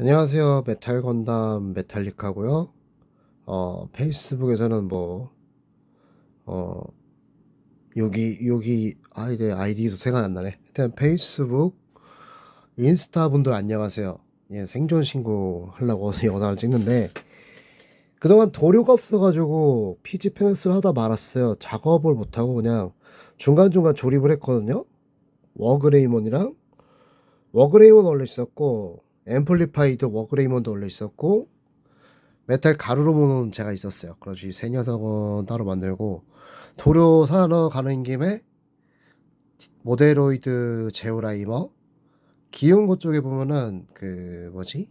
안녕하세요. 메탈 건담 메탈릭하고요. 어, 페이스북에서는 뭐, 어, 여기, 여기, 아이디, 아이디도 생각 안 나네. 일단 페이스북, 인스타 분들 안녕하세요. 예, 생존 신고 하려고 영상을 찍는데, 그동안 도료가 없어가지고 피지 페너스를 하다 말았어요. 작업을 못하고 그냥 중간중간 조립을 했거든요. 워그레이몬이랑 워그레이몬 원래 있었고 앰플리파이드 워그레이몬도 원래 있었고 메탈 가루로몬은 제가 있었어요. 이세 녀석은 따로 만들고 도료 사러 가는 김에 모데로이드 제오라이머 기운 곳 쪽에 보면은 그 뭐지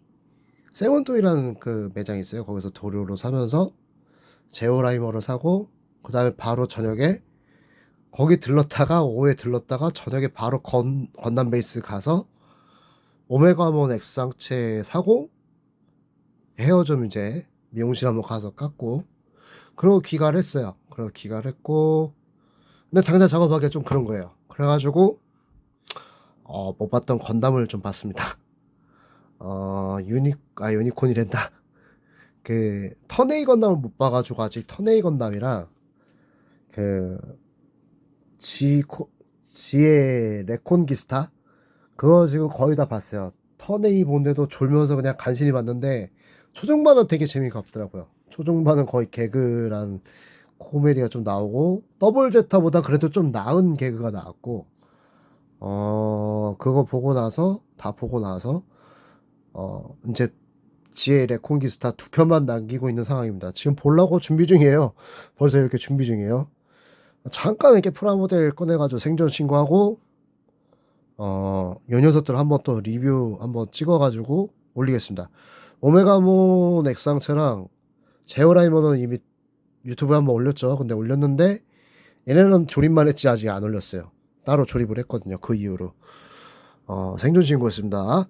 세원토이라는 그 매장이 있어요. 거기서 도료로 사면서 제오라이머를 사고 그 다음에 바로 저녁에 거기 들렀다가 오후에 들렀다가 저녁에 바로 건, 건담 베이스 가서 오메가몬 액상체 사고 헤어 좀 이제 미용실 한번 가서 깎고 그리고 귀가를 했어요. 그리고 귀가를 했고 근데 당장 작업하기가 좀 그런 거예요. 그래가지고 어, 못 봤던 건담을 좀 봤습니다. 어 유니 아 유니콘이랜다. 그 터네이 건담을 못 봐가지고 아직 터네이 건담이랑 그 지코 지의 레콘기스타 그거 지금 거의 다 봤어요. 터네이 본데도 졸면서 그냥 간신히 봤는데 초중반은 되게 재미가 없더라고요. 초중반은 거의 개그란 코미디가 좀 나오고 더블 제타보다 그래도 좀 나은 개그가 나왔고 어 그거 보고 나서 다 보고 나서 어 이제 지의 레콘기스타 두 편만 남기고 있는 상황입니다. 지금 보려고 준비 중이에요. 벌써 이렇게 준비 중이에요. 잠깐 이렇게 프라모델 꺼내가지고 생존 신고하고 어, 요 녀석들 한번 또 리뷰 한번 찍어가지고 올리겠습니다. 오메가몬 액상체랑 제오라이머는 이미 유튜브에 한번 올렸죠. 근데 올렸는데 얘네는 조립만 했지 아직 안 올렸어요. 따로 조립을 했거든요. 그 이후로 어, 생존 신고했습니다.